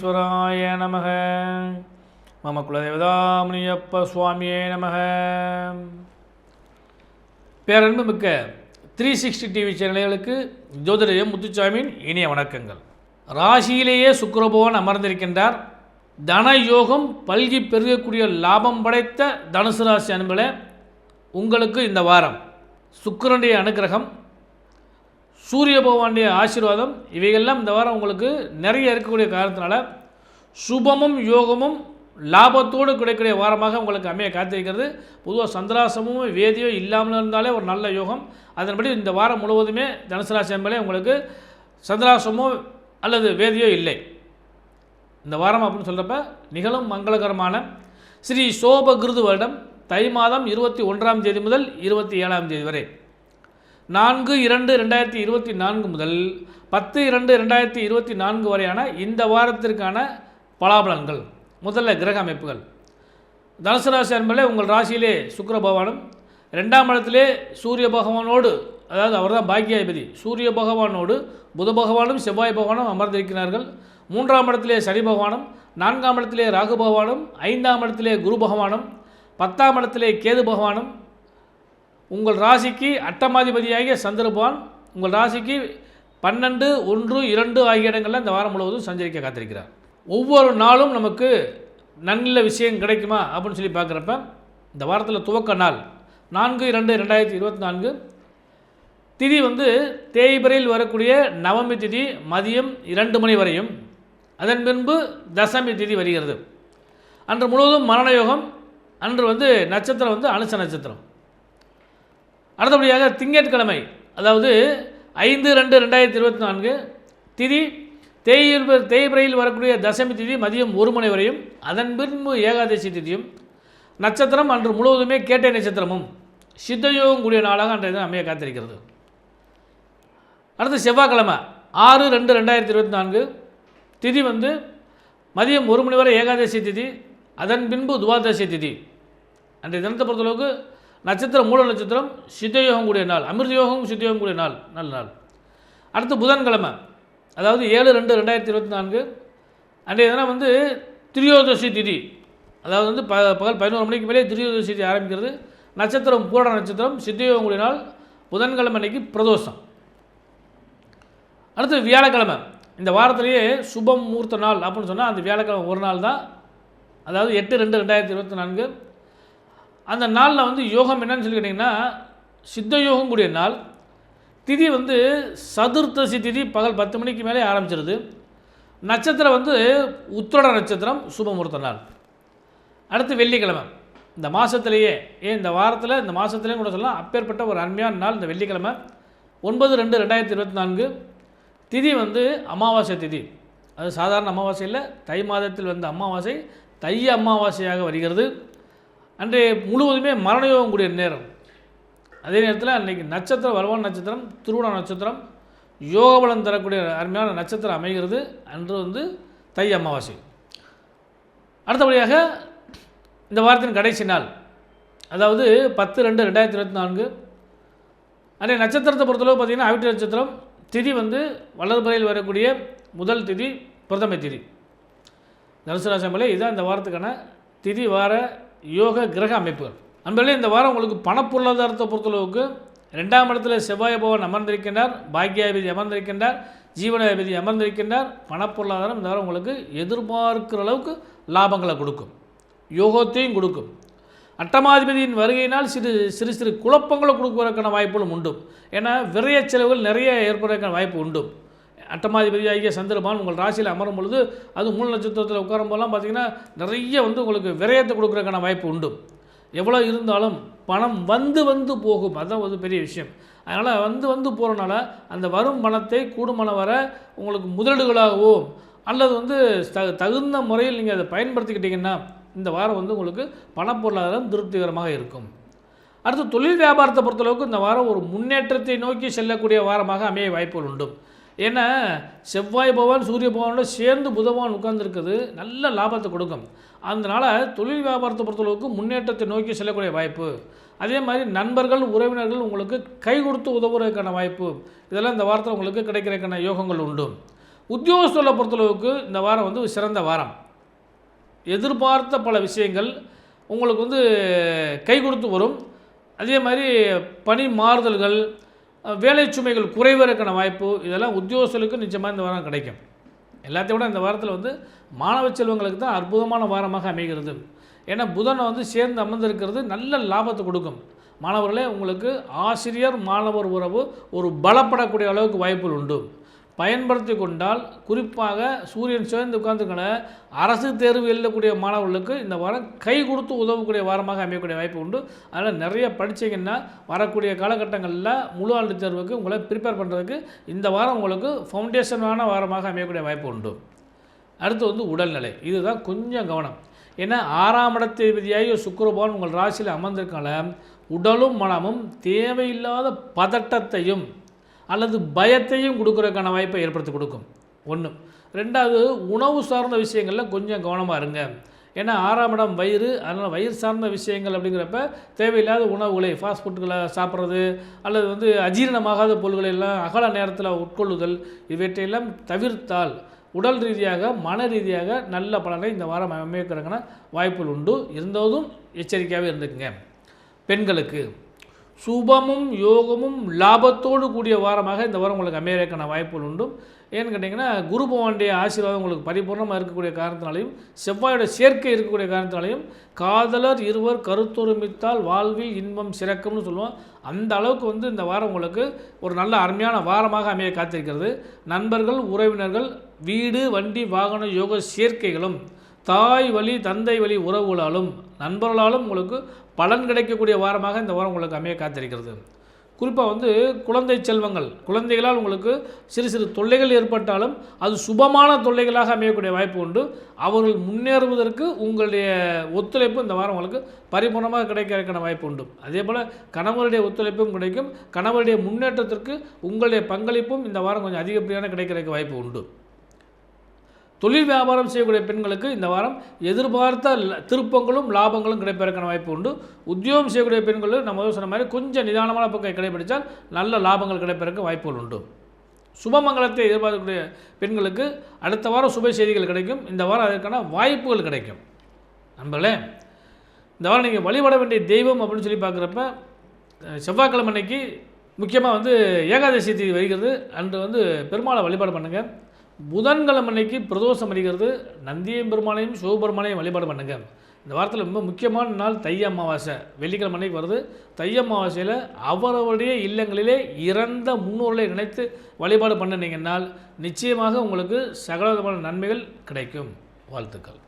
விக்னேஸ்வராய நமக. மம குலதேவதாமுனியப்ப சுவாமியே நமக. பேரன்பு மிக்க த்ரீ சிக்ஸ்டி டிவி சேனல்களுக்கு ஜோதிடயம் முத்துச்சாமியின் இனிய வணக்கங்கள். ராசியிலேயே சுக்கிரபவன் அமர்ந்திருக்கின்றார். தன யோகம் பல்கி பெருகக்கூடிய லாபம் படைத்த தனுசு ராசி அன்பளே உங்களுக்கு இந்த வாரம் சுக்கரனுடைய அனுக்கிரகம் சூரிய பகவானுடைய ஆசீர்வாதம் இவைகள்லாம் இந்த வாரம் உங்களுக்கு நிறைய இருக்கக்கூடிய காரணத்தினால சுபமும் யோகமும் லாபத்தோடு கிடைக்கக்கூடிய வாரமாக உங்களுக்கு அமைய காத்திருக்கிறது. பொதுவாக சந்திராசமும் வேதியோ இல்லாமல் இருந்தாலே ஒரு நல்ல யோகம். அதன்படி இந்த வாரம் முழுவதுமே தனுசு ராசி என்பதே உங்களுக்கு சந்திராசமோ அல்லது வேதியோ இல்லை. இந்த வாரம் அப்படின்னு சொல்கிறப்ப நிகழும் மங்களகரமான ஸ்ரீ சோபகிருது வருடம் தை மாதம் இருபத்தி ஒன்றாம் தேதி முதல் இருபத்தி ஏழாம் தேதி வரை. நான்கு இரண்டு ரெண்டாயிரத்தி இருபத்தி நான்கு முதல் பத்து இரண்டு ரெண்டாயிரத்தி இருபத்தி நான்கு வரையான இந்த வாரத்திற்கான பலாபலன்கள். முதல்ல கிரக அமைப்புகள். தனுசு ராசி என்பதே உங்கள் ராசியிலே சுக்கர பகவானும் ரெண்டாம் இடத்திலே சூரிய பகவானோடு அதாவது அவர்தான் பாக்கியாதிபதி சூரிய பகவானோடு புத பகவானும் செவ்வாய் பகவானும் அமர்ந்திருக்கிறார்கள். மூன்றாம் இடத்திலே சனி பகவானும் நான்காம் இடத்திலே ராகு பகவானும் ஐந்தாம் இடத்திலே குரு பகவானும் பத்தாம் இடத்திலே கேது பகவானும் உங்கள் ராசிக்கு அட்டமாதிபதியாகிய சந்திரபான் உங்கள் ராசிக்கு பன்னெண்டு ஒன்று இரண்டு ஆகிய இடங்களில் இந்த வாரம் முழுவதும் சஞ்சரிக்க காத்திருக்கிறார். ஒவ்வொரு நாளும் நமக்கு நல்ல விஷயம் கிடைக்குமா அப்படின்னு சொல்லி பார்க்குறப்ப இந்த வாரத்தில் துவக்க நாள் நான்கு இரண்டு ரெண்டாயிரத்தி இருபத்தி நான்கு திதி வந்து தேய்பிரையில் வரக்கூடிய நவமி திதி மதியம் இரண்டு மணி வரையும். அதன் பின்பு தசமி திதி வருகிறது. அன்று முழுவதும் மரணயோகம் அன்று வந்து நட்சத்திரம் வந்து அனுச நட்சத்திரம். அடுத்தபடியாக திங்கட்கிழமை அதாவது ஐந்து ரெண்டு ரெண்டாயிரத்தி இருபத்தி நான்கு திதி தேயில் தேய்பிரையில் வரக்கூடிய தசமி திதி மதியம் ஒரு மணி வரையும் அதன் பின்பு ஏகாதசி திதியும் நட்சத்திரம் அன்று முழுவதுமே கேட்டை நட்சத்திரமும் சித்தயோகம் கூடிய நாளாக அன்றைய தினம் அமைய காத்திருக்கிறது. அடுத்து செவ்வாய்க்கிழமை ஆறு ரெண்டு ரெண்டாயிரத்தி இருபத்தி நான்கு திதி வந்து மதியம் ஒரு மணி வரை ஏகாதசி திதி அதன் பின்பு துவாதசி திதி. அன்றைய தினத்தை பொறுத்தளவுக்கு நட்சத்திரம் மூல நட்சத்திரம் சித்தயோகம் கூடிய நாள் அமிர்த யோகம் சித்தயோகம் கூடிய நாள் நல்ல நாள். அடுத்து புதன்கிழமை அதாவது ஏழு ரெண்டு ரெண்டாயிரத்தி இருபத்தி நான்கு அன்றைய தினம் வந்து திரியோதசி திதி. அதாவது வந்து ப பகல் பதினோரு மணிக்கு மேலே திரியோதசி திதி ஆரம்பிக்கிறது. நட்சத்திரம் பூரண நட்சத்திரம் சித்தயோகம் கூடிய நாள் புதன்கிழமை அன்னைக்கு பிரதோஷம். அடுத்து வியாழக்கிழமை இந்த வாரத்திலேயே சுபம் மூர்த்த நாள் அப்படின்னு சொன்னால் அந்த வியாழக்கிழமை ஒரு நாள் தான். அதாவது எட்டு ரெண்டு ரெண்டாயிரத்தி இருபத்தி நான்கு அந்த நாளில் வந்து யோகம் என்னன்னு சொல்லி கேட்டிங்கன்னா சித்த யோகம் கூடிய நாள். திதி வந்து சதுர்த்தசி திதி பகல் பத்து மணிக்கு மேலே ஆரம்பிச்சிருது. நட்சத்திரம் வந்து உத்திரட நட்சத்திரம் சுபமுகூர்த்த நாள். அடுத்து வெள்ளிக்கிழமை. இந்த மாதத்துலேயே ஏன் இந்த வாரத்தில் இந்த மாதத்துலேயும் கூட சொல்லலாம் அப்பேற்பட்ட ஒரு அருமையான நாள் இந்த வெள்ளிக்கிழமை. ஒன்பது ரெண்டு ரெண்டாயிரத்தி இருபத்தி நான்கு. திதி வந்து அமாவாசை திதி. அது சாதாரண அமாவாசை இல்லை தை மாதத்தில் வந்த அமாவாசை தை அமாவாசையாக வருகிறது. அன்றைய முழுவதுமே மரணயோகம் கூடிய நேரம். அதே நேரத்தில் அன்றைக்கி நட்சத்திரம் வலுவான நட்சத்திரம் திருவோண நட்சத்திரம் யோகபலம் தரக்கூடிய அருமையான நட்சத்திரம் அமைகிறது. அன்று வந்து தை அமாவாசை. அடுத்தபடியாக இந்த வாரத்தின் கடைசி நாள். அதாவது பத்து ரெண்டு ரெண்டாயிரத்தி இருபத்தி நான்கு. அன்றைய நட்சத்திரத்தை பொறுத்தளவு பார்த்திங்கன்னா அவிட்டு நட்சத்திரம். திதி வந்து வளர்பறையில் வரக்கூடிய முதல் திதி பிரதம திதி. தனுசு ராசி இதுதான் இந்த வாரத்துக்கான திதி வார யோக கிரக அமைப்புகள். அன்பர்களே இந்த வாரம் உங்களுக்கு பணப்பொருளாதாரத்தை பொறுத்தளவுக்கு ரெண்டாம் இடத்துல செவ்வாய் பவன் அமர்ந்திருக்கின்றார் பாக்கியாதிபதி அமர்ந்திருக்கின்றார் ஜீவனாதிபதி அமர்ந்திருக்கின்றார். பணப்பொருளாதாரம் இந்த வாரம் உங்களுக்கு எதிர்பார்க்கிற அளவுக்கு லாபங்களை கொடுக்கும். யோகத்தையும் கொடுக்கும். அட்டமாதிபதியின் வருகையினால் சிறு சிறு சிறு குழப்பங்களை கொடுக்குவதற்கான வாய்ப்புகளும் உண்டு ஏன்னா விரைய செலவுகள் நிறைய ஏற்படுவதற்கான வாய்ப்பு உண்டு அட்டமாதிபதி ஆகிய சந்திரபான் உங்கள் ராசியில் அமரும் பொழுது அது மூல நட்சத்திரத்தில் உட்காரும் போதெல்லாம் பார்த்தீங்கன்னா நிறைய வந்து உங்களுக்கு விரயத்தை கொடுக்குறதுக்கான வாய்ப்பு உண்டு. எவ்வளோ இருந்தாலும் பணம் வந்து வந்து போகும். அதுதான் ஒரு பெரிய விஷயம். அதனால் வந்து வந்து போகிறனால அந்த வரும் பணத்தை கூடுமான வர உங்களுக்கு முதலீடுகளாகவோ அல்லது வந்து த தகுந்த முறையில் நீங்கள் அதை பயன்படுத்திக்கிட்டிங்கன்னா இந்த வாரம் வந்து உங்களுக்கு பணப்பொருளாதாரம் திருப்திகரமாக இருக்கும். அடுத்து தொழில் வியாபாரத்தை பொறுத்தளவுக்கு இந்த வாரம் ஒரு முன்னேற்றத்தை நோக்கி செல்லக்கூடிய வாரமாக அமைய வாய்ப்புகள் உண்டு. ஏன்னா செவ்வாய் பகவான் சூரிய பகவானோட சேர்ந்து புதவான் உட்கார்ந்துருக்குது நல்ல லாபத்தை கொடுக்கும். அதனால் தொழில் வியாபாரத்தை பொறுத்தளவுக்கு முன்னேற்றத்தை நோக்கி செல்லக்கூடிய வாய்ப்பு. அதே மாதிரி நண்பர்கள் உறவினர்கள் உங்களுக்கு கை கொடுத்து உதவுறதுக்கான வாய்ப்பு. இதெல்லாம் இந்த வாரத்தில் உங்களுக்கு கிடைக்கிறதுக்கான யோகங்கள் உண்டு. உத்தியோகஸ்தர்களை பொறுத்தளவுக்கு இந்த வாரம் வந்து சிறந்த வாரம். எதிர்பார்த்த பல விஷயங்கள் உங்களுக்கு வந்து கை கொடுத்து வரும். அதே மாதிரி பணி மாறுதல்கள் வேலை சுமைகள் குறைவதற்கான வாய்ப்பு இதெல்லாம் உத்தியோகஸ்தர்களுக்கு நிச்சயமாக இந்த வாரம் கிடைக்கும். எல்லாத்தையும் விட இந்த வாரத்தில் வந்து மாணவ செல்வங்களுக்கு தான் அற்புதமான வாரமாக அமைகிறது. ஏன்னா புதனை வந்து சேர்ந்து அமர்ந்திருக்கிறது நல்ல லாபத்தை கொடுக்கும். மாணவர்களே உங்களுக்கு ஆசிரியர் மாணவர் உறவு ஒரு பலப்படக்கூடிய அளவுக்கு வாய்ப்புகள் உண்டு. பயன்படுத்தி கொண்டால் குறிப்பாக சூரியன் சேர்ந்து உட்கார்ந்துக்கன அரசு தேர்வு எழுதக்கூடிய மாணவர்களுக்கு இந்த வாரம் கை கொடுத்து உதவக்கூடிய வாரமாக அமையக்கூடிய வாய்ப்பு உண்டு. அதனால் நிறைய படித்தீங்கன்னா வரக்கூடிய காலகட்டங்களில் முழு ஆண்டு தேர்வுக்கு உங்களை ப்ரிப்பேர் பண்ணுறதுக்கு இந்த வாரம் உங்களுக்கு ஃபவுண்டேஷனான வாரமாக அமையக்கூடிய வாய்ப்பு உண்டு. அடுத்து வந்து உடல்நிலை. இதுதான் கொஞ்சம் கவனம். ஏன்னா ஆறாம் இடத்தேதியாகிய சுக்கரபான் உங்கள் ராசியில் அமர்ந்திருக்கால உடலும் மனமும் தேவையில்லாத பதட்டத்தையும் அல்லது பயத்தையும் கொடுக்குறதுக்கான வாய்ப்பை ஏற்படுத்தி கொடுக்கும். ஒன்று ரெண்டாவது உணவு சார்ந்த விஷயங்களில் கொஞ்சம் கவனமாக இருங்க. ஏன்னா ஆறாம் இடம் வயிறு அதனால் வயிறு சார்ந்த விஷயங்கள் அப்படிங்கிறப்ப தேவையில்லாத உணவுகளை ஃபாஸ்ட் ஃபுட்டுகளை சாப்பிட்றது அல்லது வந்து அஜீரணமாகாத பொருள்களை எல்லாம் அகல நேரத்தில் உட்கொள்ளுதல் இவற்றையெல்லாம் தவிர்த்தால் உடல் ரீதியாக மன ரீதியாக நல்ல பலனை இந்த வாரம் அமைக்கிறதுக்கான வாய்ப்புகள் உண்டு. இருந்ததும் எச்சரிக்கையாகவே இருந்துக்குங்க. பெண்களுக்கு சுபமும் யோகமும் லாபத்தோடு கூடிய வாரமாக இந்த வாரம் உங்களுக்கு அமையறதுக்கான வாய்ப்புகள் உண்டு. ஏன்னு கேட்டிங்கன்னா குரு பகவானுடைய ஆசீர்வாதம் உங்களுக்கு பரிபூர்ணமாக இருக்கக்கூடிய காரணத்தினாலையும் செவ்வாயோட சேர்க்கை இருக்கக்கூடிய காரணத்தினாலையும் காதலர் இருவர் கருத்தொருமித்தால் வாழ்வில் இன்பம் சிறக்கும்னு சொல்லுவோம். அந்த அளவுக்கு வந்து இந்த வாரம் உங்களுக்கு ஒரு நல்ல அருமையான வாரமாக அமைய காத்திருக்கிறது. நண்பர்கள் உறவினர்கள் வீடு வண்டி வாகன யோக சேர்க்கைகளும் தாய் வழி தந்தை வழி உறவுகளாலும் நண்பர்களாலும் உங்களுக்கு பலன் கிடைக்கக்கூடிய வாரமாக இந்த வாரம் உங்களுக்கு அமைய காத்திருக்கிறது. குறிப்பாக வந்து குழந்தை செல்வங்கள். குழந்தைகளால் உங்களுக்கு சிறு சிறு தொல்லைகள் ஏற்பட்டாலும் அது சுபமான தொல்லைகளாக அமையக்கூடிய வாய்ப்பு உண்டு. அவர்கள் முன்னேறுவதற்கு உங்களுடைய ஒத்துழைப்பு இந்த வாரம் உங்களுக்கு பரிபூர்ணமாக கிடைக்கிறதுக்கான வாய்ப்பு உண்டு. அதே போல் கணவருடைய ஒத்துழைப்பும் கிடைக்கும். கணவருடைய முன்னேற்றத்திற்கு உங்களுடைய பங்களிப்பும் இந்த வாரம் கொஞ்சம் அதிகப்படியான கிடைக்கிறதுக்கு வாய்ப்பு உண்டு. தொழில் வியாபாரம் செய்யக்கூடிய பெண்களுக்கு இந்த வாரம் எதிர்பார்த்த திருப்பங்களும் லாபங்களும் கிடைப்பதற்கான வாய்ப்பு உண்டு. உத்தியோகம் செய்யக்கூடிய பெண்களுக்கு நம்ம சொன்ன மாதிரி கொஞ்சம் நிதானமான பக்கம் கடைபிடித்தால் நல்ல லாபங்கள் கிடைப்பதற்கு வாய்ப்புகள் உண்டு. சுபமங்கலத்தை எதிர்பார்க்கக்கூடிய பெண்களுக்கு அடுத்த வாரம் சுப செய்திகள் கிடைக்கும். இந்த வாரம் அதற்கான வாய்ப்புகள் கிடைக்கும். நண்பர்களே இந்த வாரம் நீங்கள் வழிபட வேண்டிய தெய்வம் அப்படின்னு சொல்லி பார்க்குறப்ப செவ்வாய்க்கிழமை அன்னைக்கு முக்கியமாக வந்து ஏகாதசி தேதி வருகிறது. அன்று வந்து பெருமாளை வழிபாடு பண்ணுங்கள் புதன்கிழமை அன்னைக்கு பிரதோஷம் அடிக்கிறது நந்தியம் பெருமாளையும் சிவபெருமானையும் வழிபாடு பண்ணுங்க. இந்த வாரத்தில் ரொம்ப முக்கியமான நாள் தை அமாவாசை. வெள்ளிக்கிழமை அன்னைக்கு வருது. தை அமாவாசையில் அவரவருடைய இல்லங்களிலே இறந்த முன்னோர்களை நினைத்து வழிபாடு பண்ணினீங்கன்னால் நிச்சயமாக உங்களுக்கு சகல விதமான நன்மைகள் கிடைக்கும். வாழ்த்துக்கள்.